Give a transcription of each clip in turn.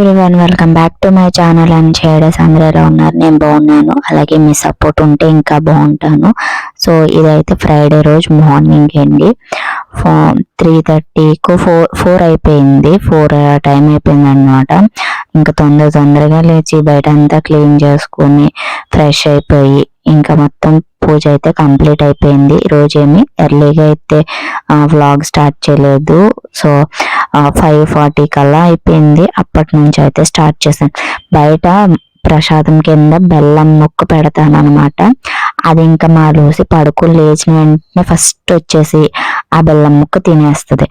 Hi everyone welcome back to my channel and shaders అందరూ ఎలా ఉన్నారు? నేను బాగున్నాను. అలాగే మీ సపోర్ట్ ఉంటే ఇంకా బాగుంటాను. సో ఇదైతే ఫ్రైడే రోజు మార్నింగ్ అండి. ఫో త్రీ థర్టీకు ఫోర్ ఫోర్ అయిపోయింది. ఫోర్ టైం అయిపోయింది అనమాట ఇంకా తొందర తొందరగా లేచి బయట అంతా క్లీన్ చేసుకొని ఫ్రెష్ అయిపోయి ఇంకా మొత్తం పూజ అయితే కంప్లీట్ అయిపోయింది. రోజు ఏమి ఎర్లీగా అయితే వ్లాగ్ స్టార్ట్ చేయలేదు. సో ఫైవ్ ఫార్టీ కల్లా అయిపోయింది. అప్పటి నుంచి అయితే స్టార్ట్ చేశాను. బయట ప్రసాదం కింద బెల్లం ముక్క పెడతాను అనమాట అది ఇంకా మా లూసి పడుకుని లేచిన వెంటనే ఫస్ట్ వచ్చేసి ఆ బెల్లం ముక్క తినేస్తుంది.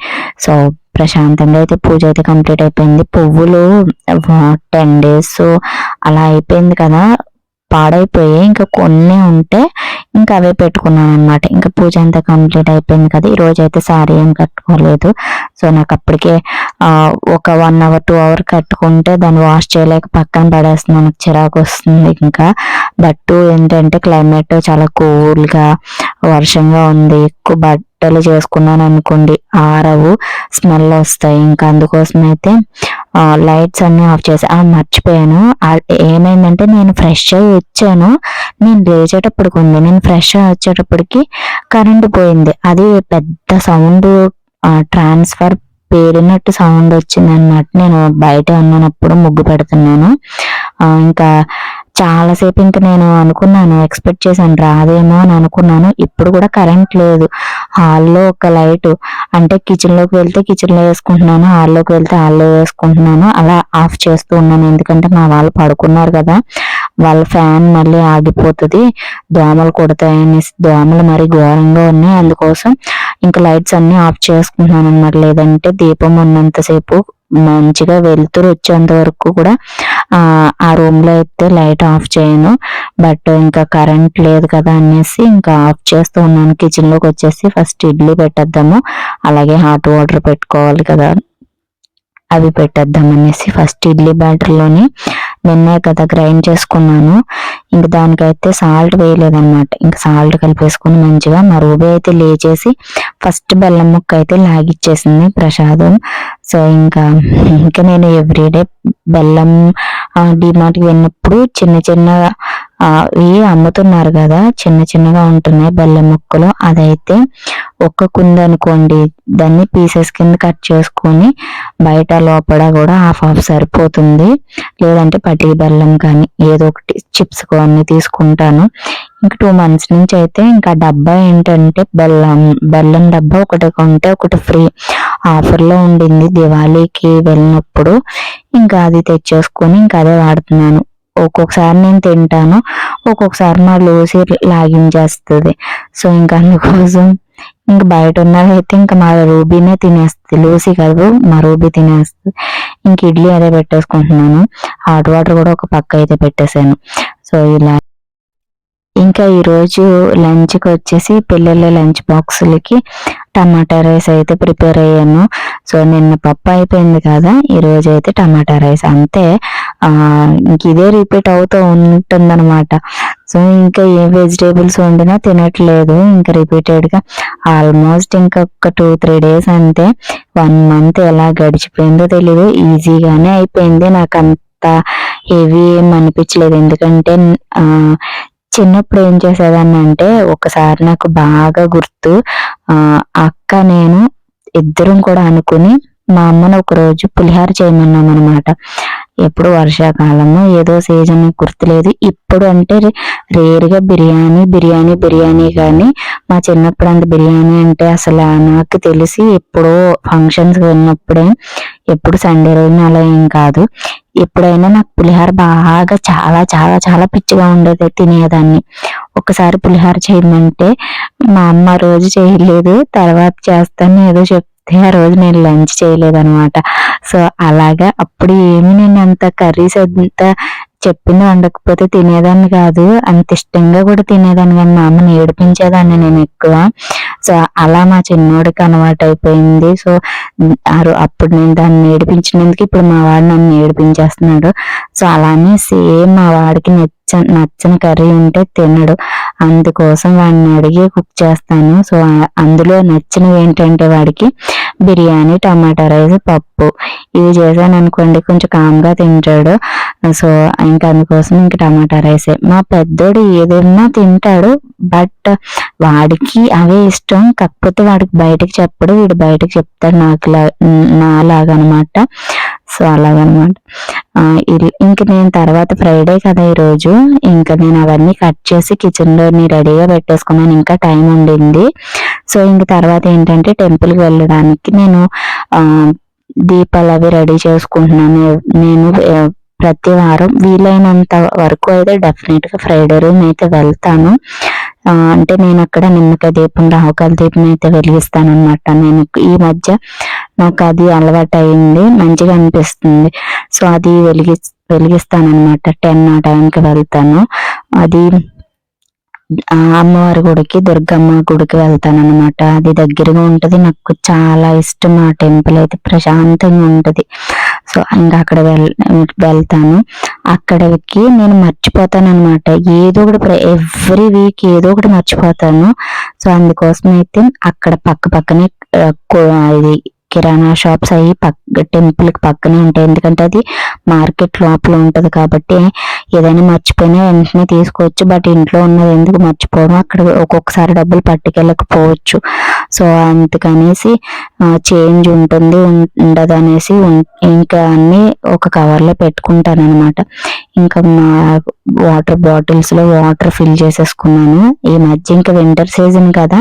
సో ప్రశాంతంగా అయితే పూజ అయితే కంప్లీట్ అయిపోయింది. పువ్వులు టెన్ డేస్ అలా అయిపోయింది కదా. పాడైపోయి ఇంకా కొన్ని ఉంటే ఇంకా అవే పెట్టుకున్నాను అనమాట ఇంకా పూజ అంతా కంప్లీట్ అయిపోయింది కదా. ఈరోజు అయితే సారీ ఏం కట్టుకోలేదు. సో నాకు అప్పటికే ఒక వన్ అవర్ టూ అవర్ కట్టుకుంటే దాన్ని వాష్ చేయలేక పక్కన పడేస్తుంది. నాకు చిరాకు వస్తుంది ఇంకా. బట్ ఏంటంటే క్లైమేట్ చాలా కూల్గా వర్షంగా ఉంది. ఎక్కువ బట్టలు చేసుకున్నాను అనుకోండి ఆరవు స్మెల్ వస్తాయి. ఇంకా అందుకోసం అయితే లైట్స్ అన్ని ఆఫ్ చేసి మర్చిపోయాను. ఏమైందంటే నేను ఫ్రెష్ అయ్యి వచ్చాను. నేను లేచేటప్పటికి ఉంది. నేను ఫ్రెష్ అయ్యి వచ్చేటప్పటికి కరెంట్ పోయింది. అది పెద్ద సౌండ్ ట్రాన్స్ఫర్ పేరినట్టు సౌండ్ వచ్చింది అన్నట్టు నేను బయట ఉన్నప్పుడు ముగ్గు పెడుతున్నాను. ఇంకా చాలాసేపు ఇంకా నేను అనుకున్నాను ఎక్స్పెక్ట్ చేశాను రాదేమో అని అనుకున్నాను. ఇప్పుడు కూడా కరెంట్ లేదు. హాల్లో ఒక లైట్ అంటే కిచెన్లోకి వెళ్తే కిచెన్లో వేసుకుంటున్నాను హాల్లోకి వెళ్తే హాల్లో వేసుకుంటున్నాను. అలా ఆఫ్ చేస్తూ ఉన్నాను. ఎందుకంటే మా వాళ్ళు పడుకున్నారు కదా వాళ్ళ ఫ్యాన్ మళ్ళీ ఆగిపోతుంది. దోమలు కొడతాయని దోమలు మరి ఘోరంగా ఉన్నాయి. అందుకోసం ఇంకా లైట్స్ అన్ని ఆఫ్ చేసుకుంటున్నాను అనమాట లేదంటే దీపం ఉన్నంతసేపు మంచిగా వెలుతురు వచ్చేంత వరకు కూడా ఆ రూమ్లో అయితే లైట్ ఆఫ్ చేయను. బట్ ఇంకా కరెంట్ లేదు కదా అనేసి ఇంకా ఆఫ్ చేస్తూ ఉన్నాను. కిచెన్లోకి వచ్చేసి ఫస్ట్ ఇడ్లీ పెట్టేద్దాము. అలాగే హాట్ వాటర్ పెట్టుకోవాలి కదా. అవి పెట్టేద్దాం అనేసి ఫస్ట్ ఇడ్లీ బ్యాటర్లోని నిన్నే కదా గ్రైండ్ చేసుకున్నాను. ఇంక దానికైతే సాల్ట్ వేయలేదన్నమాట. ఇంకా సాల్ట్ కలిపేసుకుని మంచిగా మా రూబీ అయితే లేచేసి ఫస్ట్ బెల్లం ముక్క అయితే లాగిచ్చేసింది ప్రసాదం. సో ఇంకా ఇంకా నేను ఎవ్రీడే బెల్లం డిమార్ట్కి వెళ్ళినప్పుడు చిన్న చిన్న ఇవి అమ్ముతున్నారు కదా చిన్న చిన్నగా ఉంటున్నాయి బెల్లం ముక్కలు. అదైతే ఒక్క కుంద అనుకోండి దాన్ని పీసెస్ కింద కట్ చేసుకొని బయట లోపల కూడా హాఫ్ హాఫ్ సరిపోతుంది. లేదంటే పట్టి బెల్లం కానీ ఏదో ఒకటి చిప్స్ కానీ తీసుకుంటాను. ఇంక టూ మంత్స్ నుంచి అయితే ఇంకా డబ్బా ఏంటంటే బెల్లం బెల్లం డబ్బా ఒకటి కొంటే ఒకటి ఫ్రీ ఆఫర్లో ఉండింది దివాళీకి వెళ్ళినప్పుడు. ఇంకా అది తెచ్చేసుకొని ఇంకా అదే వాడుతున్నాను. ఒక్కొక్కసారి నేను తింటాను ఒక్కొక్కసారి మా లూసి లాగించేస్తుంది. సో ఇంకా అందుకోసం ఇంక బయట ఉన్నదైతే ఇంకా మా రూబీనే తినేస్తుంది. లూసీ కాదు మా రూబీ తినేస్తుంది. ఇంక ఇడ్లీ అదే పెట్టేసుకుంటున్నాను. హాట్ వాటర్ కూడా ఒక పక్క అయితే పెట్టేశాను. సో ఇలా ఇంకా ఈరోజు లంచ్కి వచ్చేసి పిల్లల లంచ్ బాక్సులకి టమాటా రైస్ అయితే ప్రిపేర్ అయ్యాను. సో నిన్న పప్పు అయిపోయింది కదా ఈరోజు అయితే టమాటా రైస్ అంతే. ఇంక ఇదే రిపీట్ అవుతూ ఉంటుందన్నమాట. సో ఇంకా ఏ వెజిటేబుల్స్ వండినా తినట్లేదు ఇంకా రిపీటెడ్గా ఆల్మోస్ట్ ఇంకా ఒక టూ త్రీ డేస్ అంతే. వన్ మంత్ ఎలా గడిచిపోయిందో తెలియదు ఈజీగానే అయిపోయింది. నాకు అంత హెవీ ఏం అనిపించలేదు. ఎందుకంటే చిన్నప్పుడు ఏం చేసేదాన్ని అంటే ఒకసారి నాకు బాగా గుర్తు అక్క నేను ఇద్దరం కూడా అనుకుని మా అమ్మను ఒకరోజు పులిహార చేయమన్నాం అనమాట ఎప్పుడు వర్షాకాలము ఏదో సీజన్ గుర్తులేదు. ఇప్పుడు అంటే రేరుగా బిర్యానీ బిర్యానీ బిర్యానీ కానీ మా చిన్నప్పుడు అంత బిర్యానీ అంటే అసలు నాకు తెలిసి ఎప్పుడో ఫంక్షన్స్ వెళ్ళినప్పుడే ఎప్పుడు సండే రోజున అలా ఏం కాదు. ఎప్పుడైనా నాకు పులిహార బాగా చాలా చాలా చాలా పిచ్చిగా ఉండేది తినేదాన్ని. ఒకసారి పులిహార చేయమంటే మా అమ్మ రోజు చేయలేదు తర్వాత చేస్తాను ఏదో చెప్తాను చెప్తే ఆ రోజు నేను లంచ్ చేయలేదనమాట సో అలాగా అప్పుడు ఏమి నేను అంత కర్రీస్ అంత చెప్పింది వండకపోతే తినేదాన్ని కాదు. అంత ఇష్టంగా కూడా తినేదాన్ని కానీ మా అమ్మని ఏడిపించేదాన్ని నేను ఎక్కువ. సో అలా మా చిన్నోడికి అలవాటు అయిపోయింది. సో అప్పుడు నేను దాన్ని ఏడిపించినందుకు ఇప్పుడు మా వాడు నన్ను ఏడిపించేస్తున్నాడు. సో అలానే సేమ్ మా వాడికి నచ్చ నచ్చని కర్రీ ఉంటే తినడు. అందుకోసం వాడిని అడిగి కుక్ చేస్తాను. సో అందులో నచ్చినవి ఏంటంటే వాడికి బిర్యానీ టమాటా రైస్ పప్పు. ఇవి చేశాను అనుకోండి కొంచెం కామ్గా తింటాడు. సో ఇంకా అందుకోసం ఇంక టమాటా రైసే. మా పెద్దోడు ఏదైనా తింటాడు బట్ వాడికి అవే ఇష్టం. కాకపోతే వాడికి బయటకు చెప్పడు వీడు బయటకు చెప్తాడు నాకు నాలాగనమాట. సో అలాగనమాట. ఇంక నేను తర్వాత ఫ్రైడే కదా ఈరోజు ఇంకా నేను అవన్నీ కట్ చేసి కిచెన్లోని రెడీగా పెట్టేసుకున్నాను ఇంకా టైం ఉండింది. సో ఇంక తర్వాత ఏంటంటే టెంపుల్కి వెళ్ళడానికి నేను దీపాలు అవి రెడీ చేసుకుంటున్నాను. నేను ప్రతి వారం వీలైనంత వరకు అయితే డెఫినెట్గా ఫ్రైడే రోజు అయితే వెళ్తాను. అంటే నేను అక్కడ నిమ్మకాయ దీపం రాహుకాల దీపం అయితే వెలిగిస్తాను అనమాట నేను ఈ మధ్య నాకు అది అలవాటు అయింది మంచిగా అనిపిస్తుంది. సో అది వెలిగి వెలిగిస్తాను అనమాట టెన్ ఆ టైంకి వెళ్తాను. అది అమ్మవారి గుడికి దుర్గమ్మ గుడికి వెళ్తాను అనమాట అది దగ్గరగా ఉంటుంది. నాకు చాలా ఇష్టం. ఆ టెంపుల్ అయితే ప్రశాంతంగా ఉంటుంది. సో ఇంకా అక్కడ వెల్ వెళ్తాను. అక్కడికి నేను మర్చిపోతాను అనమాట ఏదో ఒకటి ఎవ్రీ వీక్ ఏదో ఒకటి మర్చిపోతాను. సో అందుకోసం అయితే అక్కడ పక్క పక్కనే ఇది కిరాణా షాప్స్ అవి పక్క టెంపుల్కి పక్కనే ఉంటాయి. ఎందుకంటే అది మార్కెట్ లోపల ఉంటుంది కాబట్టి ఏదైనా మర్చిపోయినా వెంటనే తీసుకోవచ్చు. బట్ ఇంట్లో ఉన్నది ఎందుకు మర్చిపోవడం? అక్కడ ఒక్కొక్కసారి డబ్బులు పట్టుకెళ్ళకపోవచ్చు. సో అందుకనేసి చేంజ్ ఉంటుంది ఉండదు అనేసి ఇంకా అన్ని ఒక కవర్లో పెట్టుకుంటాను అనమాట ఇంకా మా వాటర్ బాటిల్స్లో వాటర్ ఫిల్ చేసేసుకున్నాను. ఈ మధ్య ఇంకా వింటర్ సీజన్ కదా.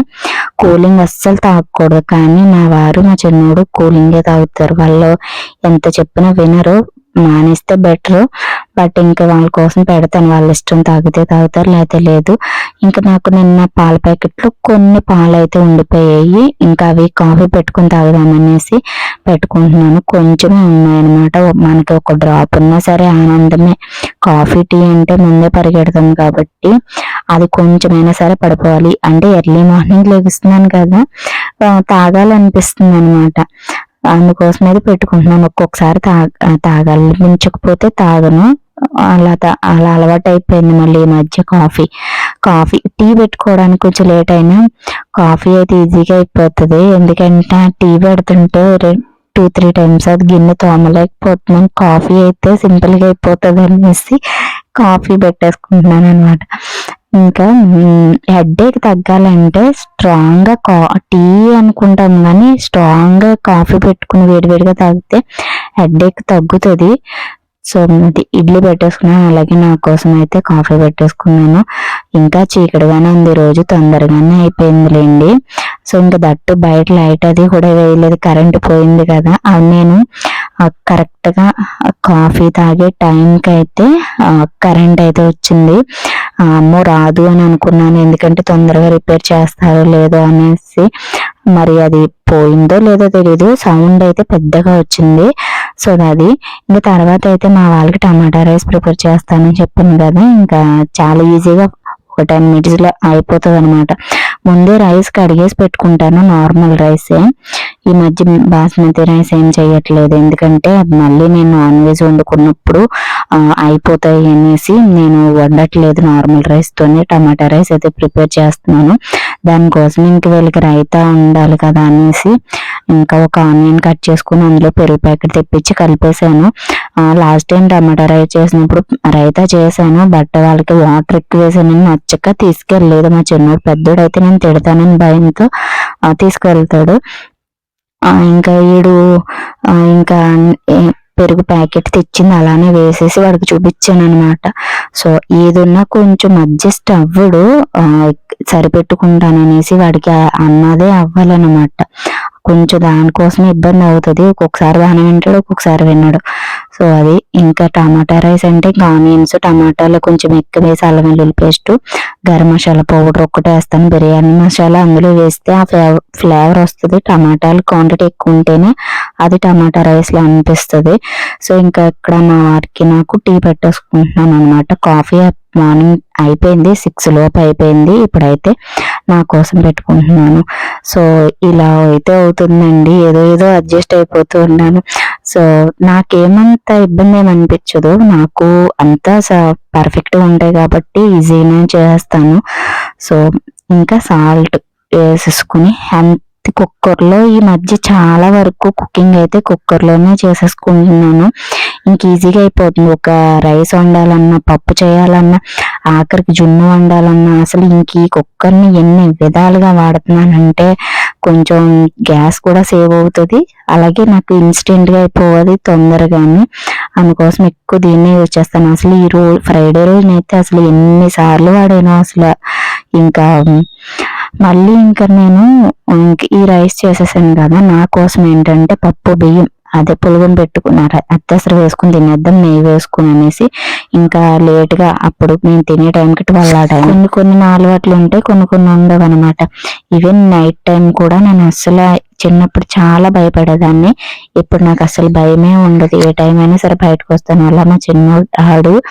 కూలింగ్ అస్సలు తాగకూడదు. కానీ నా వారు మా చిన్నోడు కూలింగే తాగుతారు. వాళ్ళు ఎంత చెప్పినా వినరు. మానేస్తే బెటర్. బట్ ఇంకా వాళ్ళ కోసం పెడతాను. వాళ్ళ ఇష్టం తాగితే తాగుతారు లేకపోతే లేదు. ఇంకా నాకు నిన్న పాల ప్యాకెట్లు కొన్ని పాలు అయితే ఉండిపోయాయి. ఇంకా అవి కాఫీ పెట్టుకుని తాగుదామనేసి పెట్టుకుంటున్నాను. కొంచెమే ఉన్నాయన్నమాట. మనకి ఒక డ్రాప్ ఉన్నా సరే ఆనందమే. కాఫీ టీ అంటే ముందే పరిగెడతాం కాబట్టి అది కొంచెమైనా సరే పడిపోవాలి. అంటే ఎర్లీ మార్నింగ్ లెగుస్తున్నాను కదా తాగాలనిపిస్తుంది అనమాట అందుకోసం అయితే పెట్టుకుంటున్నాను. ఒక్కొక్కసారి తాగ తాగాలనిపించకపోతే తాగను. అలా అలా అలవాటు అయిపోయింది మళ్ళీ ఈ మధ్య కాఫీ. కాఫీ టీ పెట్టుకోవడానికి కొంచెం లేట్ అయినా కాఫీ అయితే ఈజీగా అయిపోతుంది. ఎందుకంటే టీ పెడుతుంటే టూ త్రీ టైమ్స్ అది గిన్నె తోమలేకపోతున్నాను కాఫీ అయితే సింపుల్గా అయిపోతుంది అనేసి కాఫీ పెట్టేసుకుంటున్నాను అనమాట ఇంకా హెడ్ఏక్ తగ్గాలంటే స్ట్రాంగ్గా కా టీ అనుకుంటాం కానీ స్ట్రాంగ్గా కాఫీ పెట్టుకుని వేడివేడిగా తాగితే హెడ్ఏక్ తగ్గుతుంది. సో ఇడ్లీ పెట్టేసుకున్నాను అలాగే నా కోసం అయితే కాఫీ పెట్టేసుకున్నాను. ఇంకా చీకటిగానే ఉంది రోజు తొందరగానే అయిపోయిందిలేండి. సో ఇంకా దట్టు బయట లైట్ అది కూడా వేయలేదు కరెంట్ పోయింది కదా. అది నేను కరెక్ట్గా కాఫీ తాగే టైంకి అయితే కరెంట్ అయితే వచ్చింది. అమ్మో రాదు అని అనుకున్నాను ఎందుకంటే తొందరగా రిపేర్ చేస్తారో లేదో అనేసి. మరి అది పోయిందో లేదో తెలియదు సౌండ్ అయితే పెద్దగా వచ్చింది. సో అది ఇంకా తర్వాత అయితే మా వాళ్ళకి టమాటా రైస్ ప్రిపేర్ చేస్తానని చెప్పింది కదా. ఇంకా చాలా ఈజీగా ఒక టెన్ మినిట్స్లో అయిపోతుంది అనమాట ముందే రైస్ కడిగేసి పెట్టుకుంటాను నార్మల్ రైసే. ఈ మధ్య బాస్మతి రైస్ ఏం చేయట్లేదు ఎందుకంటే మళ్ళీ నేను నాన్ వెజ్ వండుకున్నప్పుడు అయిపోతాయి అనేసి నేను వండట్లేదు నార్మల్ రైస్తోనే టమాటా రైస్ అయితే ప్రిపేర్ చేస్తున్నాను. దానికోసం ఇంక వీళ్ళకి రైతా ఉండాలి కదా అనేసి ఇంకా ఒక ఆనియన్ కట్ చేసుకుని అందులో పెరుగు ప్యాకెట్ తెప్పించి కలిపేశాను. లాస్ట్ టైం టమాటా రైస్ చేసినప్పుడు రైతా చేశాను బట్ వాళ్ళకి వాటర్ ఎక్కువ వేసాను. నచ్చక తీసుకెళ్ళలేదు. మా చిన్నోడు పెద్దోడు అయితే నేను తిడతానని భయంతో తీసుకెళ్తాడు. ఇంకా వీడు ఇంకా పెరుగు ప్యాకెట్ తెచ్చింది అలానే వేసేసి వాడికి చూపించాను అనమాట సో ఏదున్నా కొంచెం అడ్జస్ట్ అవ్వడు సరిపెట్టుకుంటాననేసి వాడికి అన్నదే అవ్వాలన్నమాట. కొంచెం దానికోసం ఇబ్బంది అవుతుంది. ఒక్కొక్కసారి బాగానే వింటాడు ఒక్కొక్కసారి విన్నాడు సో అది ఇంకా టమాటా రైస్ అంటే ఇంకా ఆనియన్స్ టమాటాలు కొంచెం ఎక్కువ వేసి అల్లం వెల్లుల్లి పేస్ట్ గరం మసాలా పౌడర్ ఒక్కటే వేస్తాను. బిర్యానీ మసాలా అందులో వేస్తే ఆ ఫ్లేవర్ ఫ్లేవర్ వస్తుంది. టమాటాలు క్వాంటిటీ ఎక్కువ ఉంటేనే అది టమాటా రైస్లో అనిపిస్తుంది. సో ఇంకా ఇక్కడ మా వారికి నాకు టీ పెట్టేసుకుంటున్నాను అనమాట కాఫీ మార్నింగ్ అయిపోయింది. సిక్స్ లోపు అయిపోయింది. ఇప్పుడైతే నా కోసం పెట్టుకుంటున్నాను. సో ఇలా అయితే అవుతుందండి. ఏదో ఏదో అడ్జస్ట్ అయిపోతూ ఉన్నాను. సో నాకేమంత ఇబ్బంది ఏమి అనిపించదు నాకు అంతా పర్ఫెక్ట్గా ఉంటాయి కాబట్టి ఈజీగా చేస్తాను. సో ఇంకా సాల్ట్ వేసేసుకుని కుక్కర్లో ఈ మధ్య చాలా వరకు కుకింగ్ అయితే కుక్కర్లోనే చేసేసుకుంటున్నాను. ఇంక ఈజీగా అయిపోతుంది. ఒక రైస్ వండాలన్నా పప్పు చేయాలన్నా ఆఖరికి జున్ను వండాలన్నా అసలు ఇంక ఈ కుక్కర్ని ఎన్ని విధాలుగా వాడుతున్నానంటే కొంచెం గ్యాస్ కూడా సేవ్ అవుతుంది. అలాగే నాకు ఇన్స్టెంట్గా అయిపోవాలి తొందరగానే. అందుకోసం ఎక్కువ దీన్నే యూజ్ చేస్తాను. అసలు ఈ రోజు ఫ్రైడే రోజునైతే అసలు ఎన్నిసార్లు వాడాను అసలు. ఇంకా మళ్ళీ ఇంకా నేను ఇంక ఈ రైస్ చేసేసాను కదా నా కోసం ఏంటంటే పప్పు బియ్యం. అదే పులుగుని పెట్టుకున్నారు అత్యసర వేసుకుని తినేద్దాం నెయ్యి వేసుకుని అనేసి ఇంకా లేట్గా అప్పుడు మేము తినే టైంకి ట్వెల్వ్ ఆ టైం కొన్ని కొన్ని అలవాట్లు ఉంటాయి కొన్ని కొన్ని ఉండవు అనమాట ఈవెన్ నైట్ టైం కూడా నేను అసలు చిన్నప్పుడు చాలా భయపడేదాన్ని. ఇప్పుడు నాకు అసలు భయమే ఉండదు ఏ టైం అయినా సరే బయటకు వస్తాను. అలా మా చిన్న ఆడు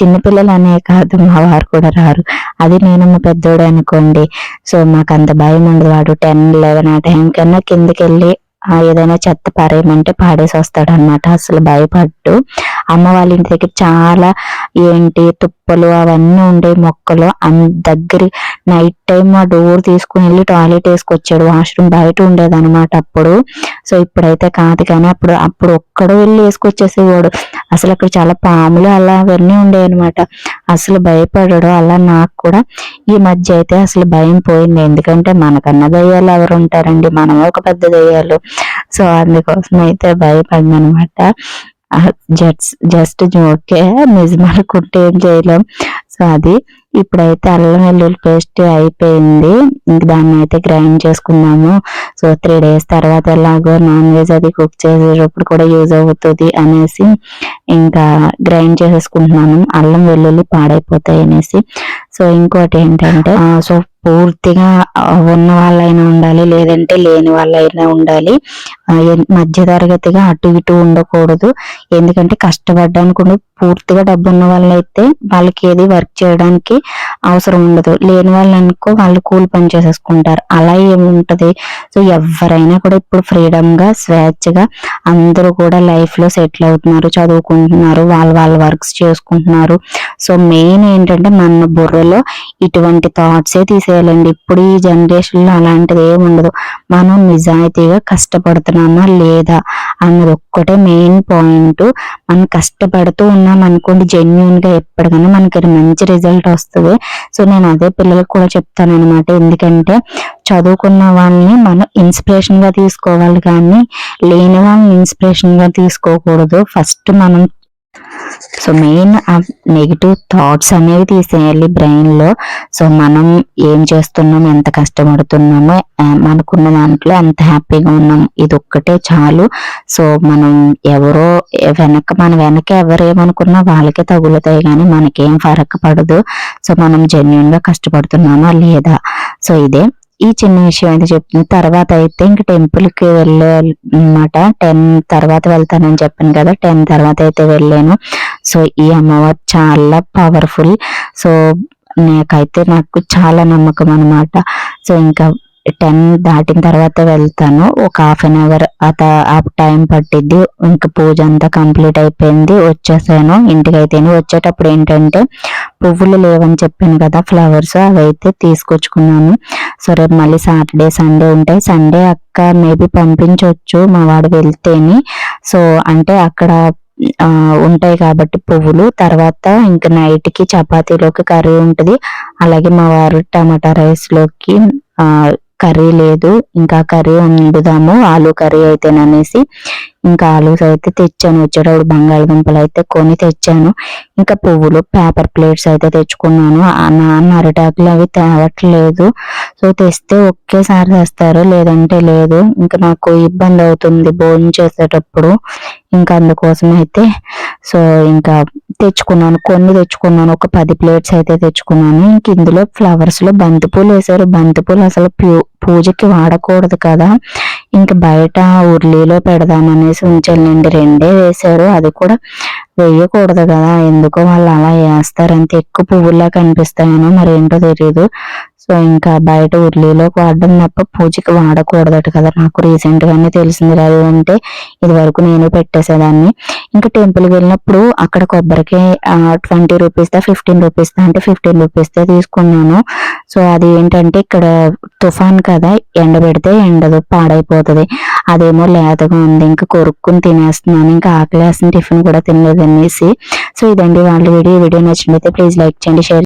చిన్నపిల్లలు అనే కాదు మా వారు కూడా రారు. అది నేను మా పెద్దోడు అనుకోండి. సో మాకు అంత భయం ఉండదు. వాడు టెన్ లెవెన్ ఆ టైం కన్నా కిందకి వెళ్ళి ఏదైనా చెత్త పారేయమంటే పాడేసి వస్తాడు అనమాట అసలు భయపడ్డు. అమ్మ వాళ్ళ ఇంటి దగ్గర చాలా ఏంటి తుప్పలు అవన్నీ ఉండే మొక్కలు. అన్- దగ్గర నైట్ టైం ఆ డోర్ తీసుకుని వెళ్ళి టాయిలెట్ వేసుకొచ్చాడు. వాష్రూమ్ బయట ఉండేదన్నమాట అప్పుడు. సో ఇప్పుడైతే కాదు కానీ అప్పుడు అప్పుడు ఒక్కడు వెళ్ళి వేసుకొచ్చేసేవాడు. అసలు అక్కడ చాలా పాములు అలా అవన్నీ ఉండేవి అనమాట అసలు భయపడడు. అలా నాకు కూడా ఈ మధ్య అయితే అసలు భయం పోయింది. ఎందుకంటే మనకన్నా దయ్యాలు ఎవరు ఉంటారండి? మనం ఒక పెద్ద దయ్యాలు. సో అందుకోసం అయితే భయపడింది అనమాట జస్ట్ జస్ట్ జోకే నిజం అనుకుంటే ఏం చేయలేం. సో అది ఇప్పుడైతే అల్లం వెల్లుల్లి పేస్ట్ అయిపోయింది. ఇంక దాన్ని అయితే గ్రైండ్ చేసుకున్నాము. సో త్రీ డేస్ తర్వాత ఎలాగో నాన్ వెజ్ అది కుక్ చేసేటప్పుడు కూడా యూజ్ అవుతుంది అనేసి ఇంకా గ్రైండ్ చేసేసుకుంటున్నాను అల్లం వెల్లుల్లి పాడైపోతాయి అనేసి. సో ఇంకోటి ఏంటంటే సో పూర్తిగా ఉన్న వాళ్ళైనా ఉండాలి లేదంటే లేని వాళ్ళైనా ఉండాలి. మధ్య తరగతిగా అటు ఇటు ఉండకూడదు. ఎందుకంటే కష్టపడడానికి పూర్తిగా డబ్బు ఉన్న వాళ్ళైతే వాళ్ళకి ఏది వర్క్ చేయడానికి అవసరం ఉండదు. లేని వాళ్ళు అనుకో వాళ్ళు కూలి పని చేసేసుకుంటారు. అలా ఏముంటది? సో ఎవరైనా కూడా ఇప్పుడు ఫ్రీడమ్గా స్వేచ్ఛగా అందరూ కూడా లైఫ్లో సెటిల్ అవుతున్నారు చదువుకుంటున్నారు వాళ్ళ వాళ్ళ వర్క్స్ చేసుకుంటున్నారు. సో మెయిన్ ఏంటంటే మన బుర్రలో ఇటువంటి థాట్సే తీసేయాలండి. ఇప్పుడు ఈ జనరేషన్లో అలాంటిది ఏమి ఉండదు. మనం నిజాయితీగా కష్టపడుతున్నామా లేదా అన్నది ఒక్కటే మెయిన్ పాయింట్. మనం కష్టపడుతూ ఉన్నాం అనుకోండి జెన్యున్గా ఎప్పటికైనా మనకి మంచి రిజల్ట్ వస్తుంది. సో నేను అదే పిల్లలకు కూడా చెప్తాను అనమాట ఎందుకంటే చదువుకున్న వాళ్ళని మనం ఇన్స్పిరేషన్గా తీసుకోవాలి కానీ లేని వాళ్ళని ఇన్స్పిరేషన్గా తీసుకోకూడదు. ఫస్ట్ మనం సో మెయిన్ ఆ నెగిటివ్ థాట్స్ అనేవి తీసేయాలి బ్రెయిన్లో సో మనం ఏం చేస్తున్నాం ఎంత కష్టపడుతున్నామో మనకున్న దాంట్లో ఎంత హ్యాపీగా ఉన్నాం ఇది ఒక్కటే చాలు. సో మనం ఎవరో వెనక మన వెనక ఎవరు ఏమనుకున్నా వాళ్ళకే తగులుతాయి కానీ మనకేం ఫరక్ పడదు. సో మనం జెన్యున్గా కష్టపడుతున్నామా లేదా? సో ఇదే. ఈ చిన్న విషయం అయితే చెప్తుంది తర్వాత అయితే ఇంక టెంపుల్కి వెళ్ళాలన్నమాట. టెన్ తర్వాత వెళ్తానని చెప్పాను కదా టెన్ తర్వాత అయితే వెళ్ళాను. సో ఈ అమ్మవారు చాలా పవర్ఫుల్. సో నాకైతే నాకు చాలా నమ్మకం అనమాట సో ఇంకా టెన్ దాటిన తర్వాత వెళ్తాను. ఒక హాఫ్ అన్ అవర్ ఆ టైం పట్టిద్ది. ఇంకా పూజ అంతా కంప్లీట్ అయిపోయింది. వచ్చేసాను. ఇంటికి అయితే వచ్చేటప్పుడు ఏంటంటే పువ్వులు లేవని చెప్పాను కదా ఫ్లవర్స్ అవి అయితే తీసుకొచ్చుకున్నాను. సో రేపు మళ్ళీ సాటర్డే సండే ఉంటాయి. సండే అక్క మేబీ పంపించవచ్చు మా వాడు వెళ్తేని. సో అంటే అక్కడ ఉంటాయి కాబట్టి పువ్వులు. తర్వాత ఇంకా నైట్కి చపాతీలోకి కర్రీ ఉంటుంది. అలాగే మా వారు టమాటా రైస్లోకి కర్రీ లేదు ఇంకా కర్రీ వండుదాము ఆలు కర్రీ అయితేననేసి ఇంకా ఆలూస్ అయితే తెచ్చాను. వచ్చేటప్పుడు బంగాళదుంపలు అయితే కొని తెచ్చాను. ఇంకా పువ్వులు పేపర్ ప్లేట్స్ అయితే తెచ్చుకున్నాను. నాన్న అరిటాకులు అవి తేవట్లేదు. సో తెస్తే ఒకేసారి తెస్తారు. లేదంటే లేదు. ఇంకా నాకు ఇబ్బంది అవుతుంది భోజనం చేసేటప్పుడు. ఇంకా అందుకోసం అయితే సో ఇంకా తెచ్చుకున్నాను. కొన్ని తెచ్చుకున్నాను. ఒక పది ప్లేట్స్ అయితే తెచ్చుకున్నాను. ఇంక ఇందులో ఫ్లవర్స్లో బంతిపూలు వేసారు బంతిపూలు అసలు ప్యూ పూజకి వాడకూడదు కదా. ఇంక బయట ఉర్లీలో పెడదామనేసి ఉంచానండి రెండే వేశారు. అది కూడా వేయకూడదు కదా ఎందుకో వాళ్ళు అలా వేస్తారు అంత ఎక్కువ పువ్వుల్లా కనిపిస్తాయనో మరి ఏంటో తెలియదు సో ఇంకా బయట ఉర్లీలోకి వాడడం తప్ప పూజకి వాడకూడదట కదా నాకు రీసెంట్ గానే తెలిసింది అది అంటే ఇది వరకు నేను పెట్టేసేదాన్ని. ఇంకా టెంపుల్కి వెళ్ళినప్పుడు అక్కడ కొబ్బరికి ట్వంటీ రూపీస్ దా ఫిఫ్టీన్ రూపీస్ దా అంటే ఫిఫ్టీన్ రూపీస్ దా తీసుకున్నాను. సో అది ఏంటంటే ఇక్కడ తుఫాన్ కదా? ఎండబెడితే ఎండదు పాడైపోతుంది. అదేమో లేతగా ఉంది. ఇంకా కొరుక్కుని తినేస్తున్నాను. ఇంకా ఆకలి టిఫిన్ కూడా తినలేదు అనేసి సో ఇదండి వాళ్ళ వీడియో. వీడియో నచ్చినట్లయితే ప్లీజ్ లైక్ చేయండి షేర్